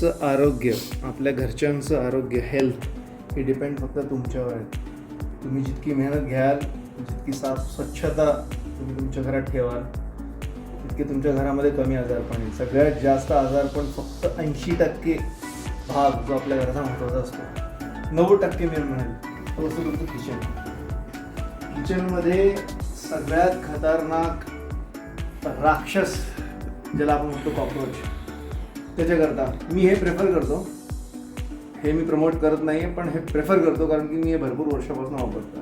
तुमचं आरोग्य आपल्या घरच्यांचं आरोग्य हेल्थ हे डिपेंड फक्त तुमच्यावर आहे. तुम्ही जितकी मेहनत घ्याल जितकी साफ स्वच्छता तुम्ही तुमच्या घरात ठेवाल तितके तुमच्या घरामध्ये कमी आजारपण येईल सगळ्यात जास्त आजारपण फक्त ऐंशी टक्के भाग जो आपल्या घराचा महत्त्वाचा असतो. नव्वद टक्के मी म्हणेल तो असतो तुमचं किचन किचनमध्ये सगळ्यात खतरनाक राक्षस ज्याला आपण म्हणतो कॉक्रोच त्याच्याकरता. मी हे प्रेफर करतो. हे मी प्रमोट करत नाही आहे पण हे प्रेफर करतो कारण की मी हे भरपूर वर्षापासून वापरतो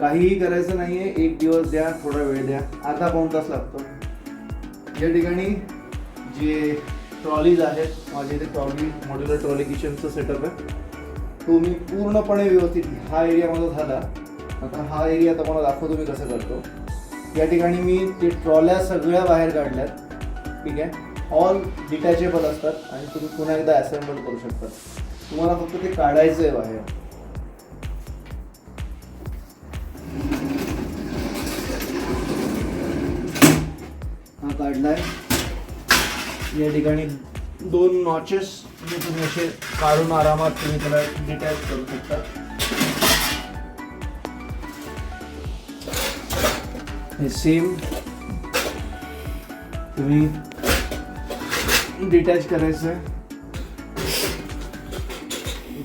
काहीही करायचं नाही आहे एक दिवस द्या थोडा वेळ द्या. अर्धा पाऊण तास लागतो. या ठिकाणी जे ट्रॉलीज आहेत माझे इथे ट्रॉली मॉड्युलर ट्रॉली किचनचं सेटअप आहे. तो मी पूर्णपणे व्यवस्थित हा एरिया माझा झाला. आता हा एरिया आता मला दाखवतो मी कसं करतो. या ठिकाणी मी ते ट्रॉल्या सगळ्या बाहेर काढल्यात. ठीक आहे? ऑल डिटॅचेबल असतात आणि तुम्ही पुन्हा एकदा असेंबल करू शकता. तुम्हाला फक्त ते काढायचं आहे बाहेर. हा काढलाय. या ठिकाणी दोन नॉचेस जे तुम्ही असे काढून आरामात तुम्ही त्याला डिटॅच करू शकता. हे सेम तुम्ही डिटॅच करायचं आहे.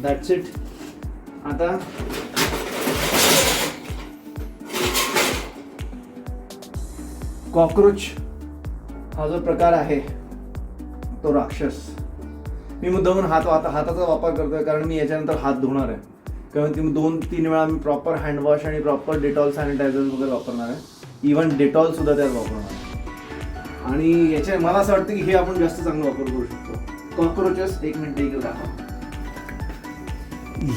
दॅट्स इट आता कॉक्रोच हा जो प्रकार आहे तो राक्षस. मी मुद्दामून हात हात हाताचा वापर करतोय कारण मी याच्यानंतर हात धुणार आहे. कारण ती दोन तीन वेळा मी प्रॉपर हँडवॉश आणि प्रॉपर डेटॉल सॅनिटायझर वगैरे वापरणार आहे. इवन डेटॉल सुद्धा त्यात वापरणार आहे. आणि याच्या मला असं वाटतं की हे आपण जास्त चांगला वापर करू शकतो. कॉक्रोचेस एक मिनिट इकडे दाखवा.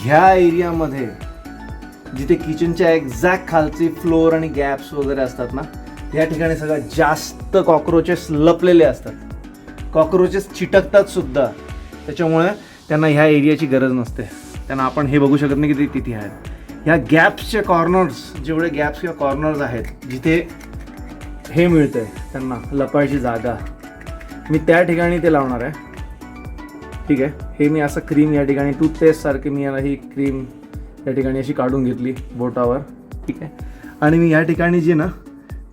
ह्या एरियामध्ये जिथे किचनच्या एक्झॅक्ट खालचे फ्लोअर आणि गॅप्स वगैरे असतात ना या ठिकाणी सगळ्यात जास्त कॉक्रोचेस लपलेले असतात. कॉक्रोचेस चिटकतात सुद्धा. त्याच्यामुळे त्यांना ह्या एरियाची गरज नसते. त्यांना आपण हे बघू शकत नाही की ते तिथे आहेत. ह्या गॅप्सचे कॉर्नर्स जेवढे गॅप्स किंवा कॉर्नर्स आहेत जिथे हे मिळतंय त्यांना लपायची जागा. मी त्या ठिकाणी ते लावणार आहे. ठीक आहे? हे मी असं क्रीम या ठिकाणी टूथपेस्ट सारखी मी याला ही क्रीम या ठिकाणी अशी काढून घेतली बोटावर. ठीक आहे? आणि मी या ठिकाणी जी ना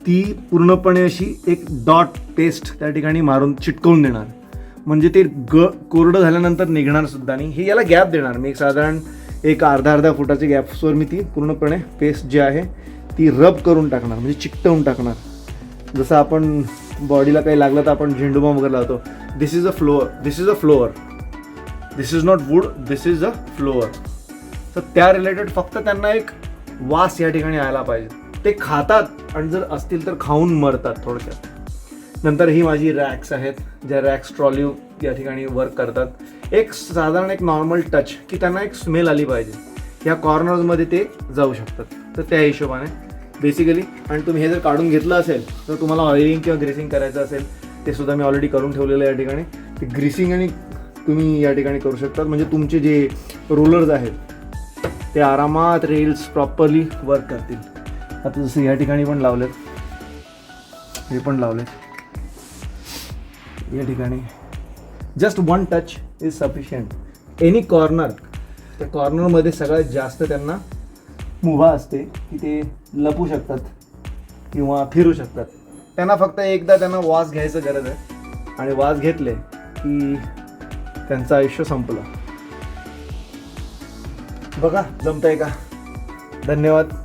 ती पूर्णपणे अशी एक डॉट पेस्ट त्या ठिकाणी मारून चिटकवून देणार. म्हणजे ते ग कोरडं झाल्यानंतर निघणार सुद्धा नाही. हे याला गॅप देणार. मी एक साधारण एक अर्धा अर्धा फुटाच्या गॅप्सवर मी ती पूर्णपणे पेस्ट जी आहे ती रब करून टाकणार. म्हणजे चिकटवून टाकणार. जसं आपण बॉडीला काही लागलं तर आपण झेंडूबाम वगैरे लावतो. This is a floor this is a floor this is not wood this is a floor तर त्या रिलेटेड फक्त त्यांना एक वास या ठिकाणी यायला पाहिजे. ते खातात आणि जर असतील तर खाऊन मरतात थोडक्यात. नंतर ही माझी रॅक्स आहेत ज्या रॅक्स ट्रॉली या ठिकाणी वर्क करतात. एक साधारण एक नॉर्मल टच की त्यांना एक स्मेल आली पाहिजे. ह्या कॉर्नर्समध्ये ते जाऊ शकतात. तर त्या हिशोबाने बेसिकली आणि तुम्ही हे जर काढून घेतलं असेल तर तुम्हाला ऑइलिंग किंवा ग्रेसिंग करायचं असेल ते सुद्धा मी ऑलरेडी करून ठेवलेलं आहे या ठिकाणी. ते ग्रीसिंग आणि तुम्ही या ठिकाणी करू शकतात. म्हणजे तुमचे जे रोलर्स आहेत ते आरामात रेल्स प्रॉपरली वर्क करतील. आता जसं या ठिकाणी पण लावलेत. हे पण लावलेत. या ठिकाणी. Just one touch is sufficient any corner त्या कॉर्नरमध्ये सगळ्यात जास्त त्यांना मुभा असते की ते लपू शकतात किंवा फिरू शकतात. त्यांना फक्त एकदा त्यांना वास घ्यायचं गरज आहे. आणि वास घेतले की त्यांचं आयुष्य संपलं. बघा जमतंय का? धन्यवाद.